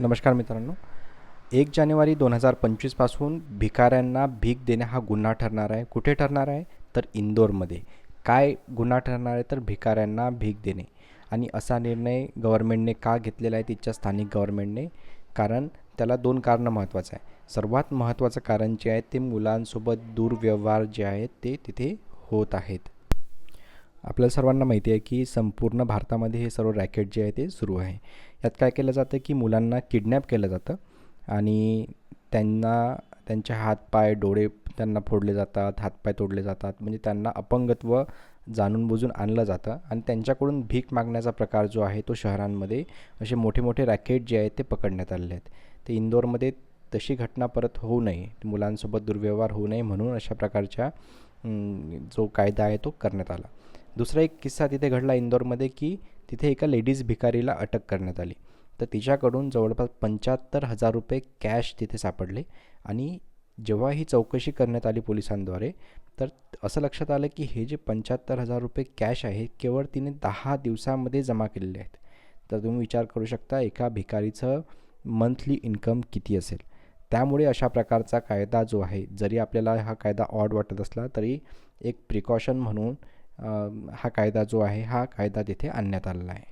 नमस्कार मित्रांनो. एक जानेवारी दोन हजार पंचवीसपासून भिकाऱ्यांना भीक देणे हा गुन्हा ठरणार आहे. कुठे ठरणार आहे? तर इंदोरमध्ये. काय गुन्हा ठरणार आहे? तर भिकाऱ्यांना भीक देणे. आणि असा निर्णय गव्हर्मेंटने का घेतलेला आहे? तिथच्या स्थानिक गव्हर्मेंटने कारण त्याला दोन कारणं महत्त्वाचं आहे. सर्वात महत्त्वाचं कारण जे आहे ते मुलांसोबत दुर्व्यवहार जे आहेत ते तिथे होत आहेत. आपल्याला सर्वांना माहिती आहे की संपूर्ण भारतामध्ये हे सर्व रॅकेट जे आहे ते सुरू आहे. यात काय केलं जातं की मुलांना किडनॅप केलं जातं आणि त्यांना त्यांचे हातपाय डोळे त्यांना फोडले जातात हातपाय तोडले जातात. म्हणजे त्यांना अपंगत्व जाणून बुजून आणलं जातं आणि त्यांच्याकडून भीक मागण्याचा प्रकार जो आहे तो शहरांमध्ये असे मोठे मोठे रॅकेट जे आहेत ते पकडण्यात आलेले आहेत. ते इंदोरमध्ये तशी घटना परत होऊ नये मुलांसोबत दुर्व्यवहार होऊ नये म्हणून अशा प्रकारच्या जो कायदा आहे तो करण्यात आला. दुसरा एक किस्सा तिथे घडला इंदोरमध्ये की तिथे एका लेडीज भिकारीला अटक करण्यात आली. तर तिच्याकडून जवळपास पंच्याहत्तर हजार रुपये कॅश तिथे सापडले आणि जेव्हा ही चौकशी करण्यात आली पोलिसांद्वारे तर असं लक्षात आलं की हे जे पंच्याहत्तर हजार रुपये कॅश आहे केवळ तिने दहा दिवसामध्ये जमा केलेले आहेत. तर तुम्ही विचार करू शकता एका भिकारीचं मंथली इन्कम किती असेल? त्यामुळे अशा प्रकारचा कायदा जो आहे जरी आपल्याला हा कायदा ऑड वाटत असला तरी एक प्रिकॉशन म्हणून हा कायदा जो आहे हा कायदा तिथे आणण्यात आलेला आहे.